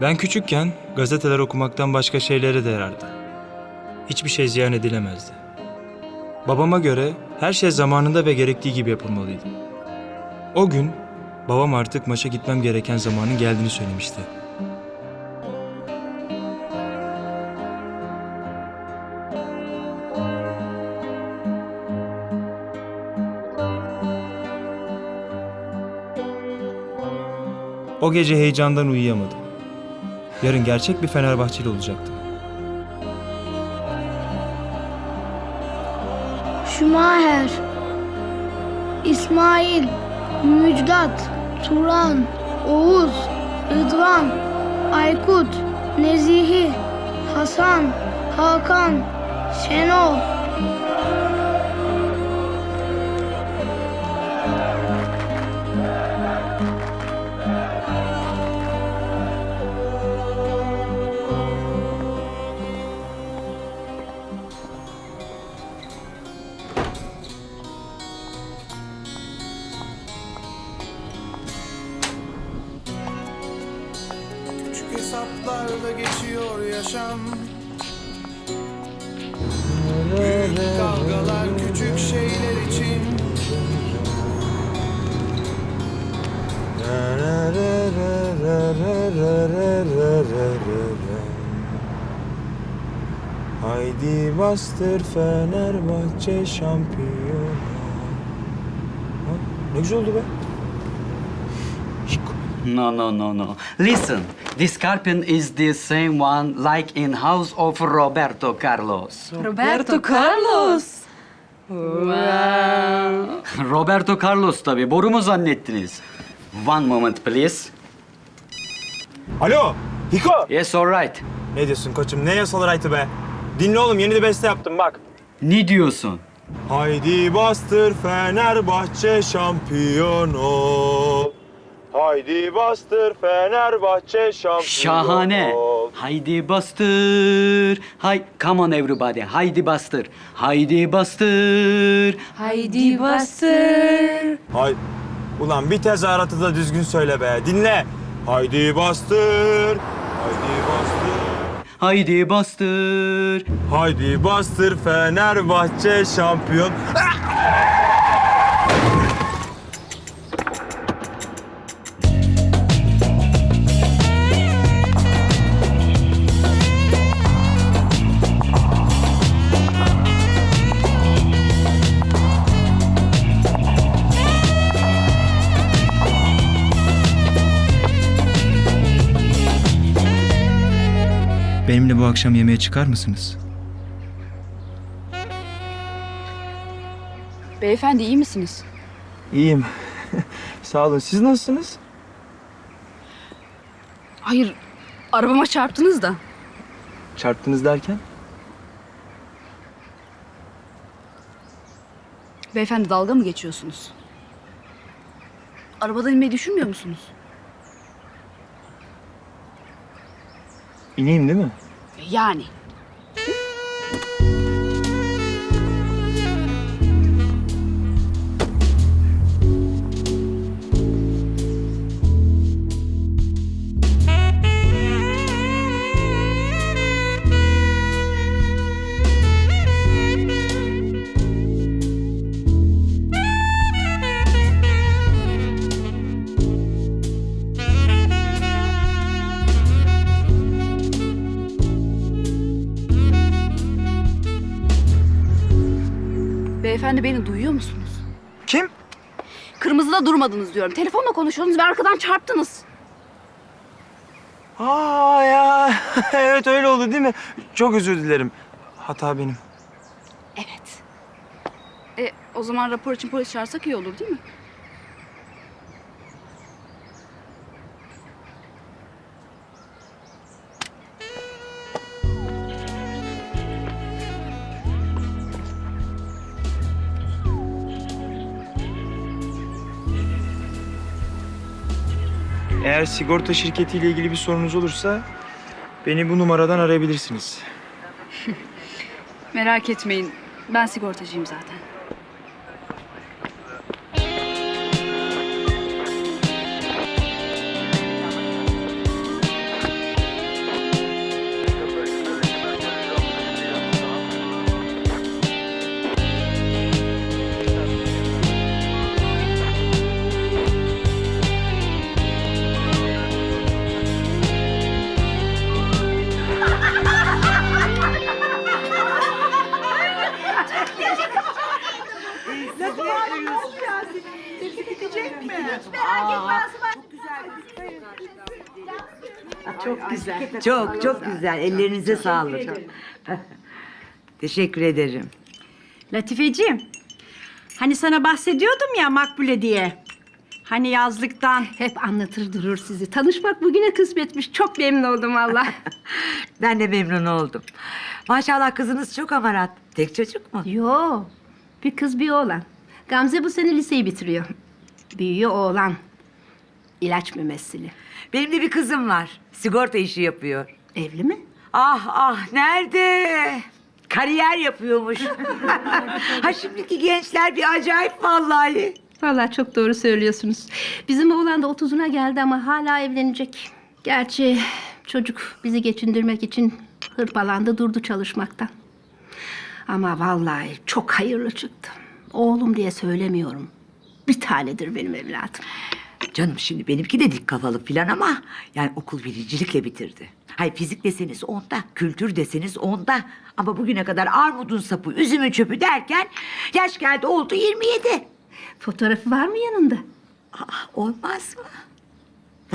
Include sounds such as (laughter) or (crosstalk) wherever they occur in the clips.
Ben küçükken gazeteler okumaktan başka şeylere değerdi. Hiçbir şey ziyan edilemezdi. Babama göre her şey zamanında ve gerektiği gibi yapılmalıydı. O gün babam artık maça gitmem gereken zamanın geldiğini söylemişti. O gece heyecandan uyuyamadım. Yarın gerçek bir Fenerbahçeli olacaktım. Şumaher, İsmail, Müjdat, Turan, Oğuz, Rıdvan, Aykut, Nezihi, Hasan, Hakan, Şenol. Bastır Fenerbahçe şampiyon. Ne güzel oldu be. No, no, no, no. Listen, this carpet is the same one like in house of Roberto Carlos. Roberto Carlos. Roberto Carlos tabii. Boru mu zannettiniz? One moment please. Alo, Hiko. Yes, all right. Ne diyorsun koçum? Ne yasalı right'ı be? Dinle oğlum, yeni de beste yaptım bak. Ne diyorsun? Haydi bastır Fenerbahçe şampiyonu. Haydi bastır Fenerbahçe şampiyonu. Şahane. Haydi bastır. Hay, come on everybody. Haydi bastır. Haydi bastır. Haydi bastır. Hay. Ulan bir tezahüratı da düzgün söyle be. Dinle. Haydi bastır. Haydi bastır. Haydi bastır. Haydi bastır Fenerbahçe şampiyon. Bu akşam yemeğe çıkar mısınız? Beyefendi iyi misiniz? İyiyim. (laughs) Sağ olun. Siz nasılsınız? Hayır, arabama çarptınız da. Çarptınız derken? Beyefendi dalga mı geçiyorsunuz? Arabadan inmeyi düşünmüyor musunuz? İneyim değil mi? Yani. Beyefendi beni duyuyor musunuz? Kim? Kırmızıda durmadınız diyorum. Telefonla konuşuyordunuz ve arkadan çarptınız. Aa ya. (laughs) evet öyle oldu değil mi? Çok özür dilerim. Hata benim. Evet. E, o zaman rapor için polis çağırsak iyi olur değil mi? Eğer sigorta şirketiyle ilgili bir sorunuz olursa beni bu numaradan arayabilirsiniz. Merak etmeyin. Ben sigortacıyım zaten. Çok güzel. Çok çok güzel. Ellerinize sağlık. Teşekkür ederim. Latifeciğim, hani sana bahsediyordum ya Makbule diye. Hani yazlıktan. Hep anlatır durur sizi. Tanışmak bugüne kısmetmiş. Çok memnun oldum valla. (laughs) Ben de memnun oldum. Maşallah kızınız çok amarat. Tek çocuk mu? Yo, bir kız bir oğlan. Gamze bu sene liseyi bitiriyor. Büyüyor oğlan. İlaç mümessili. Benim de bir kızım var. Sigorta işi yapıyor. Evli mi? Ah ah nerede? Kariyer yapıyormuş. (laughs) ha şimdiki gençler bir acayip vallahi. Vallahi çok doğru söylüyorsunuz. Bizim oğlan da otuzuna geldi ama hala evlenecek. Gerçi çocuk bizi geçindirmek için hırpalandı durdu çalışmaktan. Ama vallahi çok hayırlı çıktı. Oğlum diye söylemiyorum. Bir tanedir benim evladım. Canım şimdi benimki de dik kafalı filan ama yani okul birincilikle bitirdi. Hay fizik deseniz onda, kültür deseniz onda. Ama bugüne kadar armudun sapı, üzümün çöpü derken yaş geldi oldu 27. Fotoğrafı var mı yanında? Aa, olmaz mı?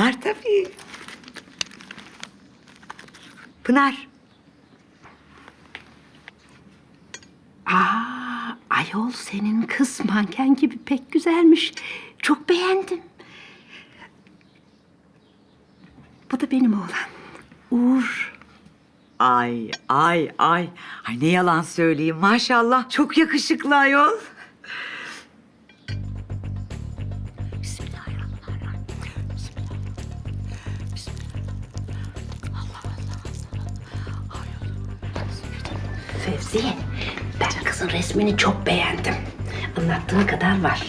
Var tabii. Pınar. Aa, ayol senin kız manken gibi pek güzelmiş. Çok beğendim. Bu da benim oğlan. Uğur. Ay ay ay. Ay ne yalan söyleyeyim maşallah. Çok yakışıklı ayol. Resmini çok beğendim. Anlattığı kadar var.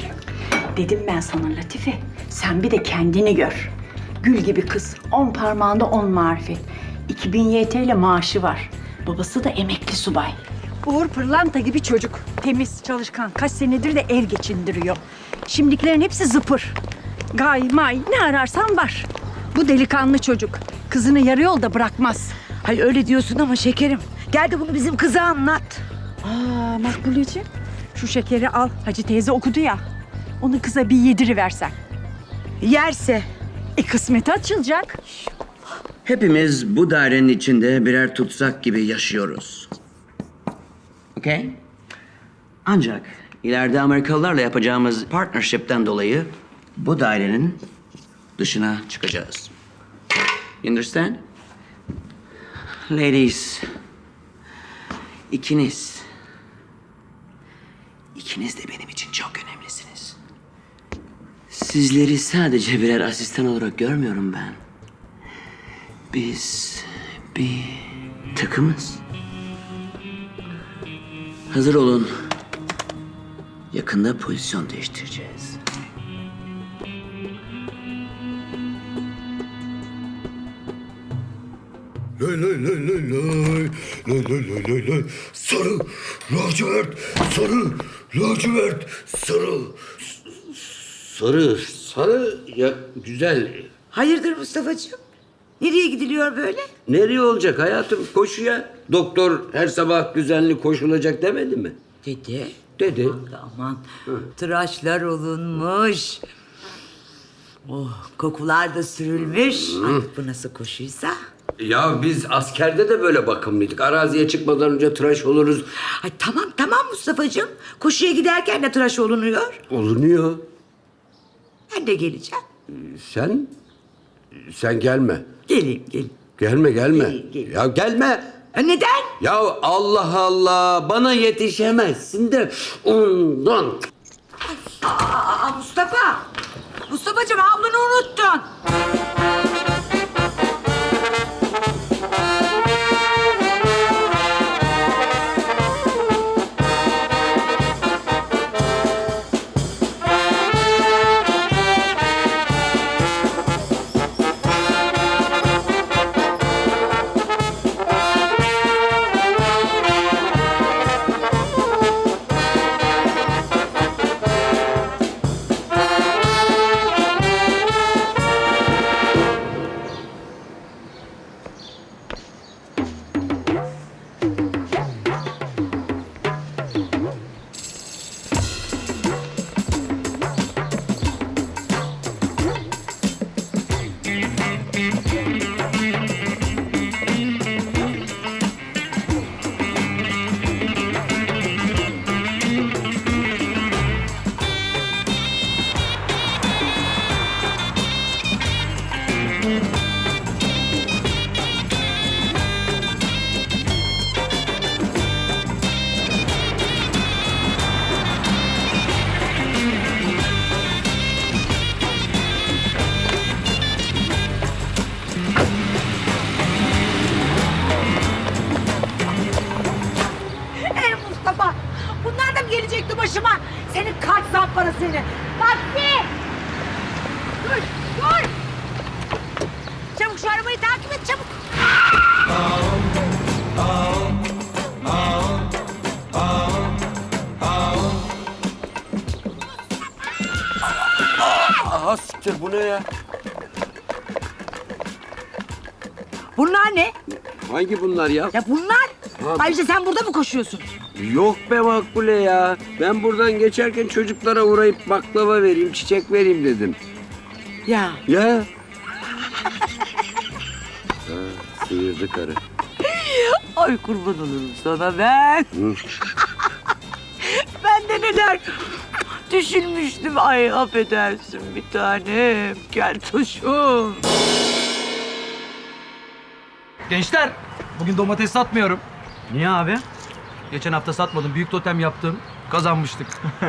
Dedim ben sana Latife, sen bir de kendini gör. Gül gibi kız, on parmağında on marifet. 2000 YT ile maaşı var. Babası da emekli subay. Uğur pırlanta gibi çocuk. Temiz, çalışkan. Kaç senedir de ev geçindiriyor. Şimdikilerin hepsi zıpır. Gay, may, ne ararsan var. Bu delikanlı çocuk. Kızını yarı yolda bırakmaz. Hay öyle diyorsun ama şekerim. Gel de bunu bizim kıza anlat. Aa Makbuleciğim, şu şekeri al. Hacı teyze okudu ya. Onu kıza bir yediriversen. Yerse. E kısmeti açılacak. Hepimiz bu dairenin içinde birer tutsak gibi yaşıyoruz. Okay? Ancak ileride Amerikalılarla yapacağımız partnership'ten dolayı bu dairenin dışına çıkacağız. You understand? Ladies, ikiniz, ikiniz de benim için çok önemlisiniz. Sizleri sadece birer asistan olarak görmüyorum ben. Biz bir takımız. Hazır olun. Yakında pozisyon değiştireceğiz. Lay lay lay lay lay. Lay lay lay lay lay. Sarı, lacivert, sarı, lacivert, sarı. Sarı, sarı ya güzel. Hayırdır Mustafa'cığım? Nereye gidiliyor böyle? Nereye olacak hayatım? Koşuya. Doktor her sabah düzenli koşulacak demedi mi? Dedi. Dedi. Aman tıraşlar olunmuş. Oh kokular da sürülmüş. Artık bu nasıl koşuysa. Ya biz askerde de böyle bakımlıydık. Araziye çıkmadan önce tıraş oluruz. Ay tamam tamam Mustafa'cığım. Koşuya giderken de tıraş olunuyor. Olunuyor. Ben de geleceğim. Sen, sen gelme. Geleyim geleyim. Gelme gelme. Gel, gel. Ya gelme. Ha, neden? Ya Allah Allah bana yetişemezsin de ondan. Aa, Mustafa. Mustafa'cığım havlunu unuttun. Aha siktir bu ne ya? Bunlar ne? Hangi bunlar ya? Ya bunlar. Ayrıca sen burada mı koşuyorsun? Yok be Makbule ya. Ben buradan geçerken çocuklara uğrayıp baklava vereyim, çiçek vereyim dedim. Ya Ya. (laughs) ha, sıyırdı karı. ay kurban olurum sana ben. (laughs) Ben de neler düşünmüştüm. Ay affedersin bir tanem. Gel tuşum. Gençler, bugün domates satmıyorum. Niye abi? Geçen hafta satmadım, büyük totem yaptım. Kazanmıştık.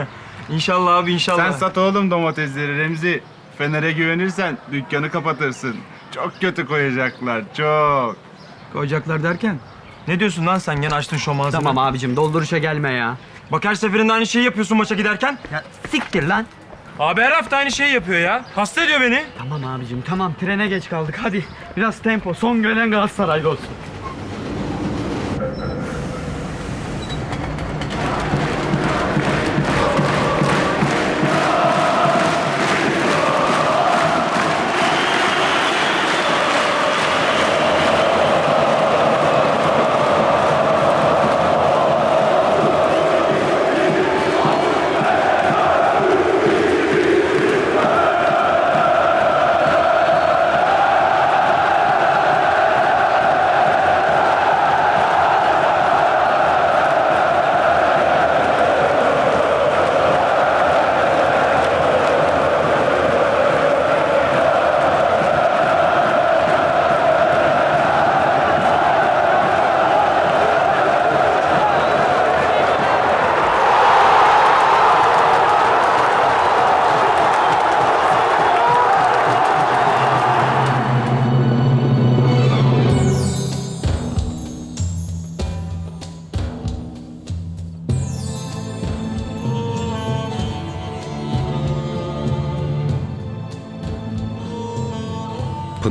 (laughs) İnşallah abi inşallah. Sen sat oğlum domatesleri Remzi. Fener'e güvenirsen dükkanı kapatırsın. Çok kötü koyacaklar, çok. Koyacaklar derken? Ne diyorsun lan sen gene açtın şomanzını? tamam abicim, dolduruşa gelme ya. Bak her seferinde aynı şeyi yapıyorsun maça giderken. Ya siktir lan. Abi her hafta aynı şeyi yapıyor ya. Hasta ediyor beni. Tamam abicim, tamam. Trene geç kaldık. Hadi biraz tempo. Son gelen Galatasaraylı olsun.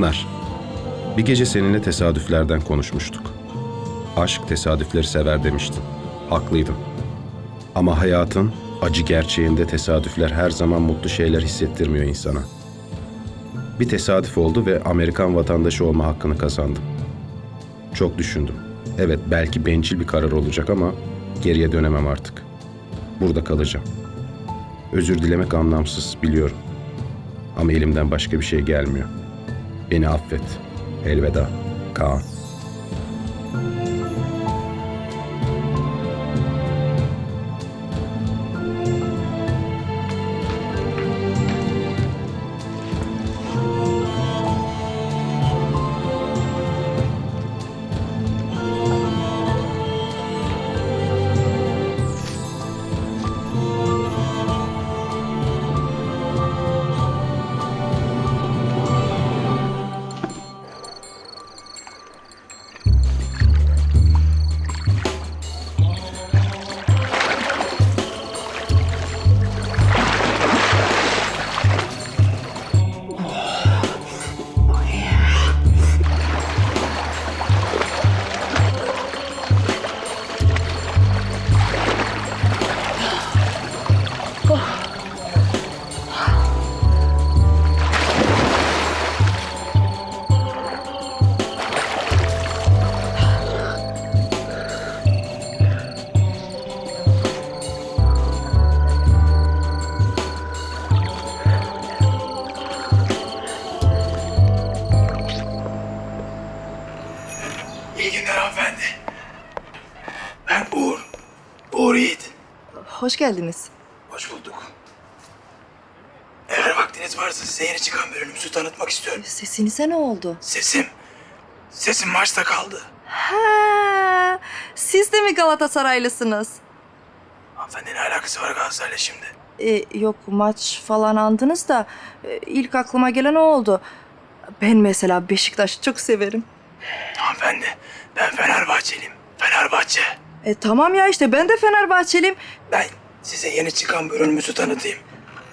Pınar, bir gece seninle tesadüflerden konuşmuştuk. Aşk tesadüfleri sever demiştin. Haklıydın. Ama hayatın acı gerçeğinde tesadüfler her zaman mutlu şeyler hissettirmiyor insana. Bir tesadüf oldu ve Amerikan vatandaşı olma hakkını kazandım. Çok düşündüm. Evet belki bencil bir karar olacak ama geriye dönemem artık. Burada kalacağım. Özür dilemek anlamsız biliyorum. Ama elimden başka bir şey gelmiyor. Beni affet. Elveda. Kaan. Hoş geldiniz. Hoş bulduk. Eğer vaktiniz varsa size yeni çıkan bölümümüzü tanıtmak istiyorum. Sesinize ne oldu? Sesim. Sesim Mars'ta kaldı. Ha, siz de mi Galatasaraylısınız? Hanımefendi ne alakası var Galatasaray'la şimdi? E, yok maç falan andınız da e, ilk aklıma gelen o oldu. Ben mesela Beşiktaş'ı çok severim. Hanımefendi ben Fenerbahçeliyim. Fenerbahçe. E tamam ya işte ben de Fenerbahçeliyim. Ben size yeni çıkan bölümümüzü tanıtayım.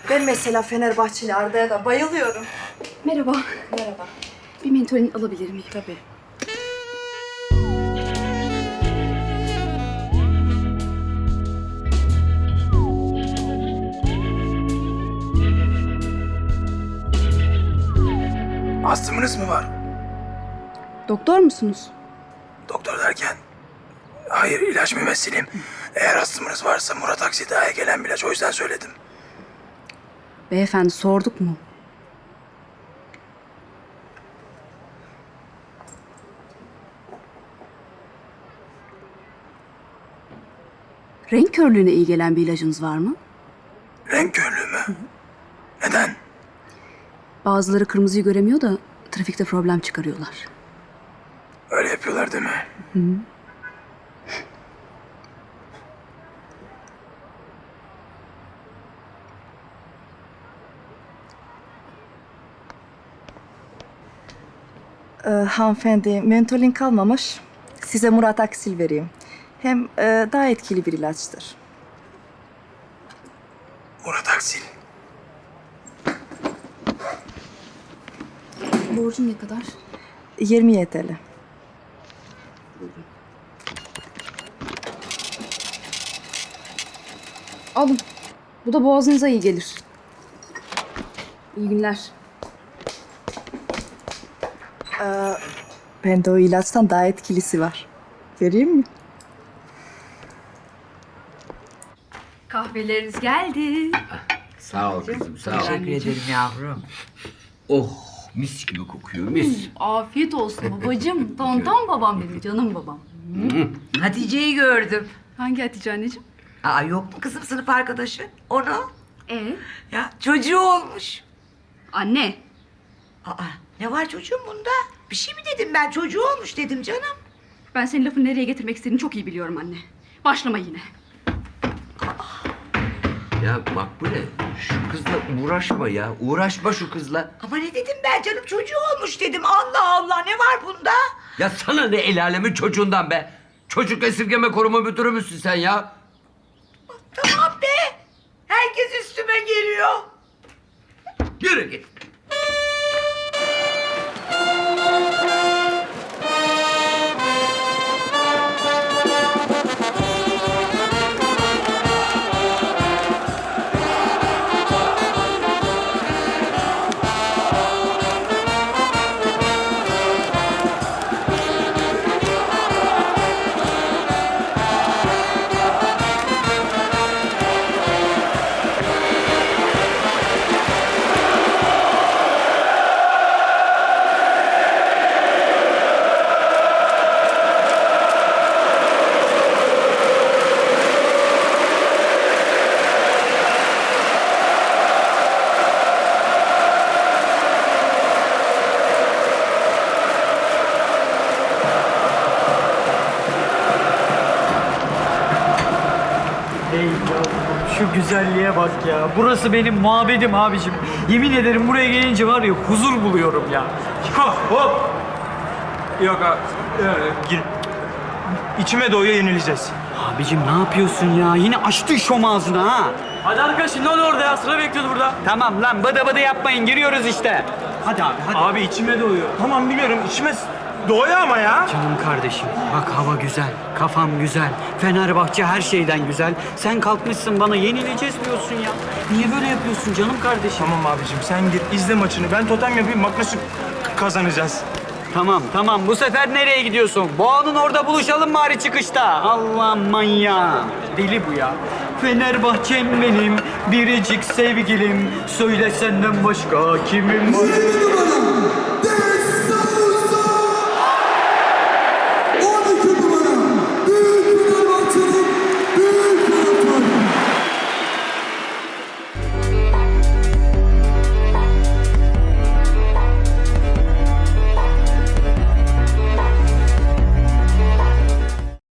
Ben mesela Fenerbahçeli Arda'ya da bayılıyorum. Merhaba. Merhaba. Bir mentolin alabilir miyim? Tabii. Astımınız mı var? Doktor musunuz? Doktor derken... Hayır ilaç mümessilim. Eğer astımınız varsa Murat Aksida'ya gelen bir ilaç o yüzden söyledim. Beyefendi sorduk mu? Renk körlüğüne iyi gelen bir ilacınız var mı? Renk körlüğü mü? Neden? Bazıları kırmızıyı göremiyor da trafikte problem çıkarıyorlar. Öyle yapıyorlar değil mi? Hı. Ee, hanımefendi mentolin kalmamış. Size Murat Aksil vereyim. Hem e, daha etkili bir ilaçtır. Murat Aksil. Borcum ne kadar? 20 YTL. Alın. Bu da boğazınıza iyi gelir. İyi günler. Ee, bende o ilaçtan daha etkilisi var. Vereyim mi? Kahveleriniz geldi. Sağ ol kızım sağ ol. Teşekkür ederim yavrum. Oh mis gibi kokuyor mis. Afiyet olsun (laughs) babacığım. Tonton babam benim, canım babam. Hatice'yi gördüm. Hangi Hatice anneciğim? Aa yok mu kızım sınıf arkadaşı? Onu. Ee? Ya çocuğu olmuş. Anne. Aa ne var çocuğun bunda? Bir şey mi dedim ben? Çocuğu olmuş dedim canım. Ben senin lafını nereye getirmek istediğini çok iyi biliyorum anne. Başlama yine. Ya Makbule şu kızla uğraşma ya. Uğraşma şu kızla. Ama ne dedim ben canım? Çocuğu olmuş dedim. Allah Allah ne var bunda? Ya sana ne el alemin çocuğundan be. Çocuk esirgeme koruma müdürü müsün sen ya? Tamam be. Herkes üstüme geliyor. Yürü git. Şu güzelliğe bak ya. Burası benim muhabbedim abicim. Yemin ederim buraya gelince var ya huzur buluyorum ya. Hop hop. Yok abi. gir. İçime doğuya yenileceğiz. Abicim ne yapıyorsun ya? Yine açtın şom ağzını ha. Hadi arkadaşım ne olur orada ya sıra bekliyordu burada. Tamam lan bıdı bıdı yapmayın giriyoruz işte. Hadi abi hadi. Abi içime doğuyor. Tamam biliyorum içime doğuyor ama ya. Canım kardeşim bak hava güzel, kafam güzel, Fenerbahçe her şeyden güzel. Sen kalkmışsın bana yenileceğiz diyorsun ya. Niye böyle yapıyorsun canım kardeşim? Tamam abicim sen git izle maçını. Ben totem yapayım bak nasıl kazanacağız. Tamam tamam bu sefer nereye gidiyorsun? Boğa'nın orada buluşalım bari çıkışta. Allah manyağı. Deli bu ya. Fenerbahçem benim, biricik sevgilim. Söyle senden başka kimim var?